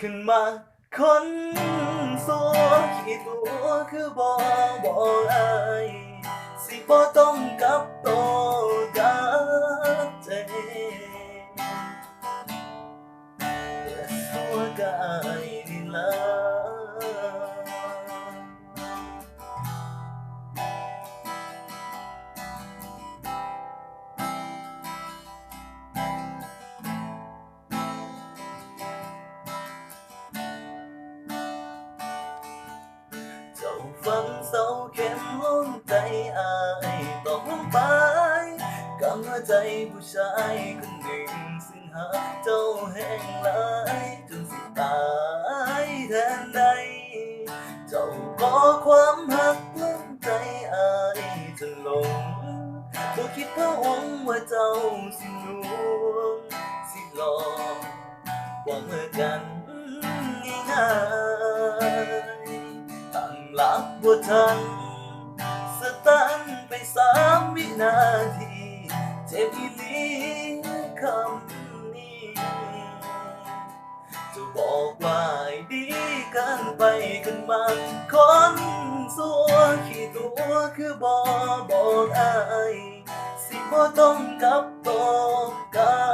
ขึ้นมาคนสัวขี้ตัวคือบ่บอไอสิบ่ต้องกับโตวกับใจสัวกายำหัวใจผู้ชายคนหนึ่ง ซึ่งหาเจ้าแห้งหลายจนสิตายแทนใด เจ้าขอความหักลงใจอายจนหลงบ่คิดพระองค์ว่าเจ้าสิลวงสิหลอกว่าเมื่อกันง่ายๆตั้งหลักบ่ทันสตันไปสามวินาท อีหลีคำนี้ จะบอกว่าดีกันไปกันมา คนสัวขี้ตัวคือบ่บอกอาย สิบ่ต้องกับตกกัน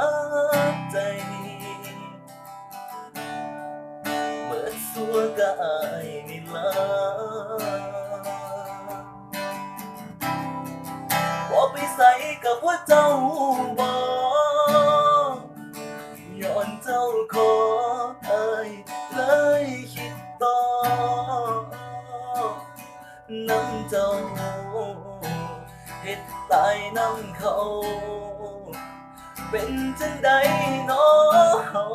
ตายน้ำเขา เป็นจังใดเนาะเฮา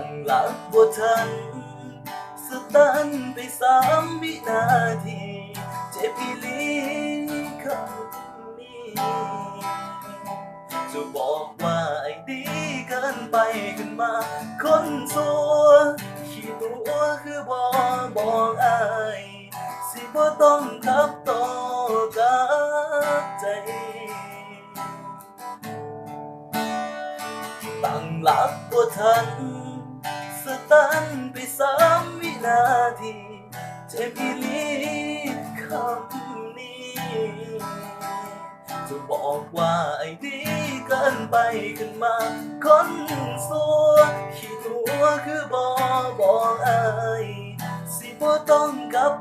งหลักบ่ทันสตันไปสามวินาที เจ็บอีลีคำนี้จะบอกว่าไอ้ดีเกินไปขึ้นมา คนสัวขี้ตัวคือบ่บอกอายสิบ่ต้องขับโตวกับใจตั้งหลักบ่ทัน นไปสามวินาทีเจ็บอีลีคำนี้ จะบอกว่าไอ้ดีเกินไปขึ้นมา คนสัวขี้ตัวคือบอบอกไอ้สิบ่ต้องกลับ